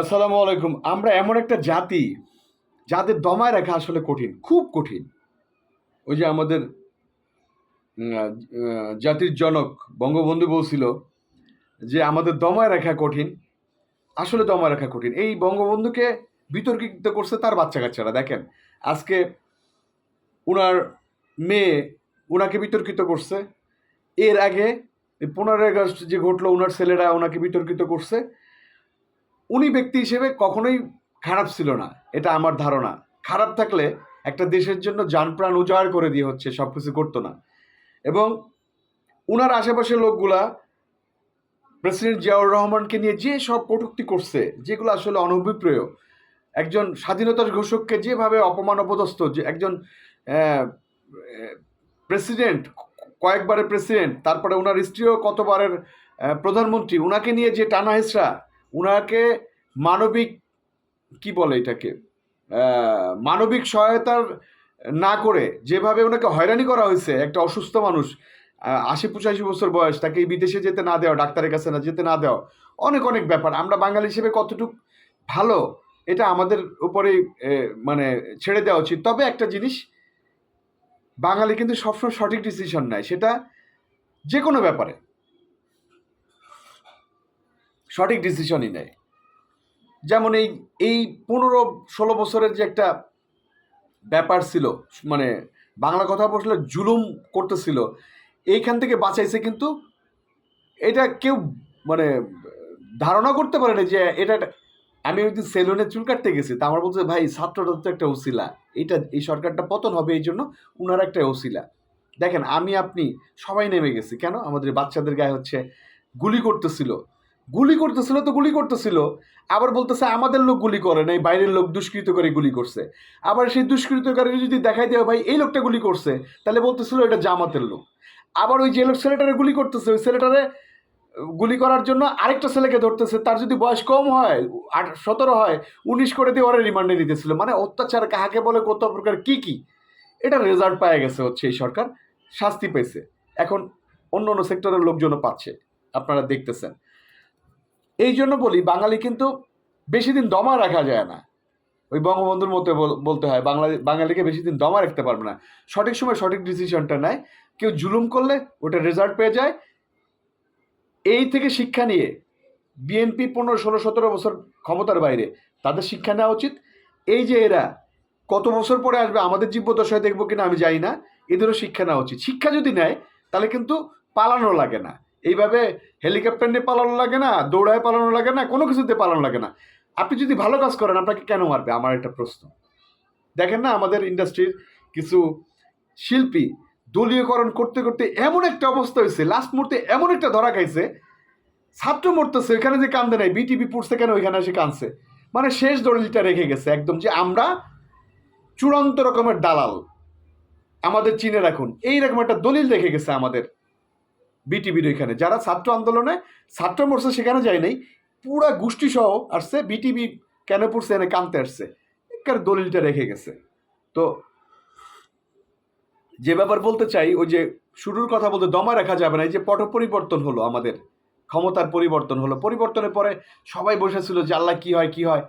আসসালামু আলাইকুম। আমরা এমন একটা জাতি যাদের দমায় রাখা আসলে কঠিন, খুব কঠিন। ওই যে আমাদের জাতির জনক বঙ্গবন্ধু বলছিল যে, আমাদের দমায় রাখা কঠিন, আসলে দমায় রাখা কঠিন। এই বঙ্গবন্ধুকে বিতর্কিত করছে তার বাচ্চা কাচ্চারা দেখেন। আজকে ওনার মেয়ে ওনাকে বিতর্কিত করছে। এর আগে পনেরোই আগস্ট যে ঘটলো ওনার ছেলেরা ওনাকে বিতর্কিত করছে। উনি ব্যক্তি হিসেবে কখনোই খারাপ ছিল না, এটা আমার ধারণা। খারাপ থাকলে একটা দেশের জন্য যান প্রাণ উজাড় করে দিয়ে হচ্ছে সব কিছু করতো না। এবং উনার আশেপাশের লোকগুলা প্রেসিডেন্ট জিয়াউর রহমানকে নিয়ে যে সব কটূক্তি করছে, যেগুলো আসলে অনভিপ্রেয়। একজন স্বাধীনতার ঘোষককে যেভাবে অপমান অপদস্থ, যে একজন প্রেসিডেন্ট, কয়েকবারের প্রেসিডেন্ট, তারপরে ওনার স্ত্রীও কতবারের প্রধানমন্ত্রী ওনাকে নিয়ে যে টানা হেসরা উনাকে মানবিক, কি বলে এটাকে? মানবিক সহায়তার না করে যেভাবে ওনাকে হয়রানি করা হয়েছে, একটা অসুস্থ মানুষ আশি পঁচাশি বছর বয়স, তাকে বিদেশে যেতে না দেওয়া, ডাক্তারের কাছে না যেতে না দেওয়া, অনেক অনেক ব্যাপার। আমরা বাঙালি হিসেবে কতটুক ভালো, এটা আমাদের উপরেই মানে ছেড়ে দেওয়া উচিত। তবে একটা জিনিস, বাঙালি কিন্তু সবসময় সঠিক ডিসিশন নেয়, সেটা যে কোনো ব্যাপারে। সঠিক ডিসিশনই নেয়। যেমন এই এই পনেরো ষোলো বছরের যে একটা ব্যাপার ছিল মানে বাংলা কথা বললে জুলুম করতেছিল, এইখান থেকে বাঁচাইছে কিন্তু এটা কেউ মানে ধারণা করতে পারে না যে এটা আমি ওই দিন সেলুনে চুল কাটতে গেছি, তা আমার বলছে, ভাই, ছাত্রটা তো একটা ওসিলা, এটা, এই সরকারটা পতন হবে এই জন্য উনার একটা ওসিলা। দেখেন, আমি, আপনি সবাই নেমে গেছি, কেন? আমাদের বাচ্চাদের গায়ে হচ্ছে গুলি করতেছিল। গুলি করতেছিল তো গুলি করতেছিল। আবার বলতেছে, আমাদের লোক গুলি করে নাই, বাইরের লোক দুষ্কৃত করে গুলি করছে। আবার সেই দুষ্কৃতকারী যদি দেখাই দেওয়া, ভাই, এই লোকটা গুলি করছে। তাহলে বলতেছিল, এটা জামাতের লোক। আবার ওই যে লোক ছেলেটারে গুলি করতেছে, ওই ছেলেটারে গুলি করার জন্য আরেকটা ছেলেকে ধরতেছে। তার যদি বয়স কম হয়, আট, সতেরো হয়, উনিশ করে দিয়ে ওরা রিমান্ডে নিতেছিল মানে অত্যাচার কাহাকে বলে, কত প্রকার, কি কি? এটা রেজাল্ট পায় গেছে হচ্ছে এই সরকার। শাস্তি পেয়েছে। এখন অন্য অন্য সেক্টরের লোকজনও পাচ্ছে। আপনারা দেখতেছেন। এই জন্য বলি, বাঙালি কিন্তু বেশি দিন দমা রাখা যায় না। ওই বঙ্গবন্ধুর মতো বলতে হয়, বাংলা, বাঙালিকে বেশি দিন দমা রাখতে পারবে না। সঠিক সময় সঠিক ডিসিশনটা নেয়, কেউ জুলুম করলে ওটা রেজাল্ট পেয়ে যায়। এই থেকে শিক্ষা নিয়ে বিএনপি পনেরো, ষোলো, সতেরো বছর ক্ষমতার বাইরে তাদের শিক্ষা নেওয়া উচিত। এই যে এরা কত বছর পরে আসবে, আমাদের জীবদশায় দেখব কিনা আমি জানি না। এদেরও শিক্ষা নেওয়া উচিত। শিক্ষা যদি নেয়, তাহলে কিন্তু পালানো লাগে না। এইভাবে হেলিকপ্টার নিয়ে পালানো লাগে না, দৌড়ায় পালানো লাগে না, কোনো কিছুতে পালানো লাগে না। আপনি যদি ভালো কাজ করেন, আপনাকে কেন মারবে? আমার একটা প্রশ্ন। দেখেন না, আমাদের ইন্ডাস্ট্রির কিছু শিল্পী দলীয়করণ করতে করতে এমন একটা অবস্থা হয়েছে লাস্ট মুহূর্তে এমন একটা ধরা খাইছে, ছাত্র মরতেছে এখানে যে কান্দে নাই বিটিভি পড়ছে কেন, ওইখানে এসে কাঁদছে। মানে শেষ দলিলটা রেখে গেছে একদম যে আমরা চূড়ান্ত রকমের দালাল, আমাদের চিনে রাখুন। এইরকম একটা দলিল রেখে গেছে আমাদের বিটিভির ওইখানে। যারা ছাত্র আন্দোলনে, ছাত্র মরছে সেখানে যায় নাই, পুরা গোষ্ঠী সহ আসছে বিটিভি কেন পড়ছে, এনে কানতে আসছে। একার দলিলটা রেখে গেছে। তো যে ব্যাপার বলতে চাই, ওই যে শুরুর কথা বলতে দমা রাখা যাবে না, এই যে পট পরিবর্তন হলো আমাদের, ক্ষমতার পরিবর্তন হলো। পরিবর্তনের পরে সবাই বসেছিল যে আল্লাহ কি হয় কি হয়।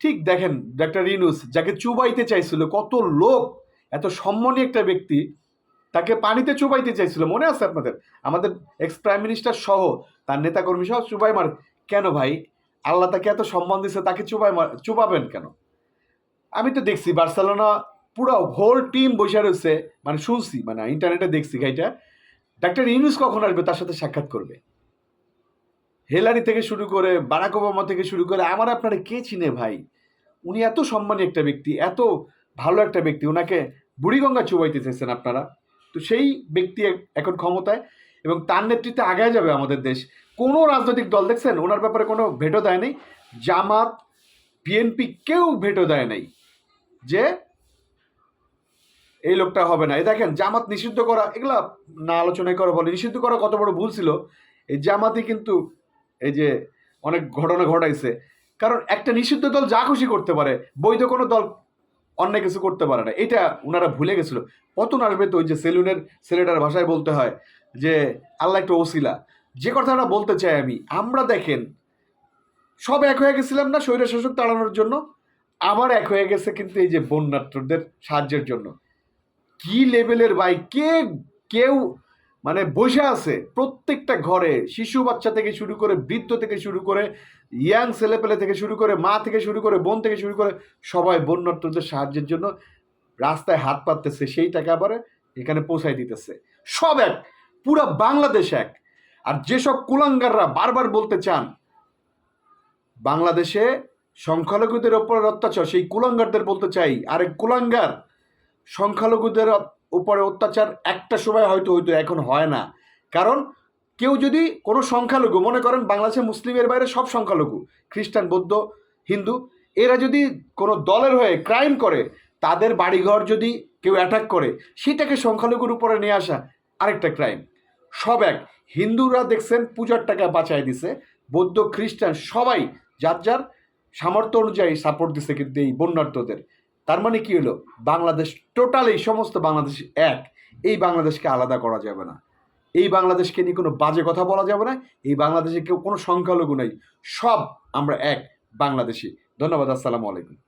ঠিক দেখেন, ডাক্তার রিনুস যাকে চুবাইতে চাইছিল, কত লোক, এত সম্মানী একটা ব্যক্তি তাকে পানিতে চুবাইতে চাইছিল। মনে আছে আপনাদের? আমাদের এক্স প্রাইম মিনিস্টার সহ তার নেতাকর্মী সহ চুবাই মার। কেন ভাই? আল্লাহ তাকে এত সম্মান দিছে তাকে চুবাই মার চুবাবেন কেন? আমি তো দেখছি বার্সেলোনা পুরো হোল টিম বসে রয়েছে। মানে শুনছি মানে ইন্টারনেটে দেখছি গাইটা ডাক্তার ইউনুস কখন আসবে তার সাথে সাক্ষাৎ করবে? হেলারি থেকে শুরু করে বারাক ওবামা থেকে শুরু করে আমার আপনারা কে চিনে ভাই? উনি এত সম্মানী একটা ব্যক্তি, এত ভালো একটা ব্যক্তি। ওনাকে বুড়িগঙ্গা চুবাইতে চাইছেন আপনারা। তো সেই ব্যক্তি এখন ক্ষমতায় এবং তার নেতৃত্বে আগায় যাবে আমাদের দেশ। কোনো রাজনৈতিক দল, দেখছেন? ওনার ব্যাপারে কোনো ভেটো দেয় নাই। জামাত, বিএনপি কেউ ভেটো দেয় নাই যে এই লোকটা হবে না। এই দেখেন, জামাত নিষিদ্ধ করা, এগুলা না আলোচনায় করা বলে, নিষিদ্ধ করা কত বড় ভুল ছিল। এই জামাতই কিন্তু এই যে অনেক ঘটনা ঘটাইছে। কারণ একটা নিষিদ্ধ দল যা খুশি করতে পারে, বৈধ কোনো দল অন্যায় কিছু করতে পারে না। এটা ওনারা ভুলে গেছিল। পতন আসবে তো ওই যে সেলুনের ছেলেটার ভাষায় বলতে হয় যে, আল্লাহ একটা ওসিলা। যে কথাটা বলতে চাই আমি, আমরা দেখেন, সব এক হয়ে গেছিলাম না স্বৈর শাসক তাড়ানোর জন্য? আবার এক হয়ে গেছে কিন্তু এই যে বন্যার্থদের সাহায্যের জন্য। কি লেভেলের বাইক কে, কেউ মানে বসে আছে প্রত্যেকটা ঘরে, শিশু বাচ্চা থেকে শুরু করে, বৃদ্ধ থেকে শুরু করে ইয়াং ছেলেপেলে থেকে শুরু করে, মা থেকে শুরু করে, বোন থেকে শুরু করে, সবাই বন্যার্থদের সাহায্যের জন্য রাস্তায় হাত পাততেছে, সেই টাকা আবার এখানে পৌঁছায় দিতেছে। সব এক, পুরা বাংলাদেশ এক। আর যেসব কুলাঙ্গাররা বারবার বলতে চান, বাংলাদেশে সংখ্যালঘুদের ওপর অত্যাচার, সেই কুলাঙ্গারদের বলতে চাই, আরে কুলাঙ্গার, সংখ্যালঘুদের উপরে অত্যাচার একটা সময় হয়তো হয়তো এখন হয় না। কারণ কেউ যদি কোনো সংখ্যালঘু, মনে করেন বাংলাদেশে মুসলিমের বাইরে সব সংখ্যালঘু, খ্রিস্টান, বৌদ্ধ, হিন্দু, এরা যদি কোনো দলের হয়ে ক্রাইম করে, তাদের বাড়িঘর যদি কেউ অ্যাটাক করে, সেটাকে সংখ্যালঘুর উপরে নিয়ে আসা আরেকটা ক্রাইম সব এক। হিন্দুরা দেখছেন পূজার টাকা বাঁচায় দিছে, বৌদ্ধ, খ্রিস্টান সবাই যার যার সামর্থ্য অনুযায়ী সাপোর্ট দিছে কিন্তু এই বন্যার্থদের। তার মানে কি হলো? বাংলাদেশ টোটাল এই সমস্ত বাংলাদেশ এক। এই বাংলাদেশকে আলাদা করা যাবে না। এই বাংলাদেশকে নিয়ে কোনো বাজে কথা বলা যাবে না। এই বাংলাদেশে কেউ কোনো সংখ্যালঘু নাই। সব আমরা এক বাংলাদেশি। ধন্যবাদ, আসসালামু আলাইকুম।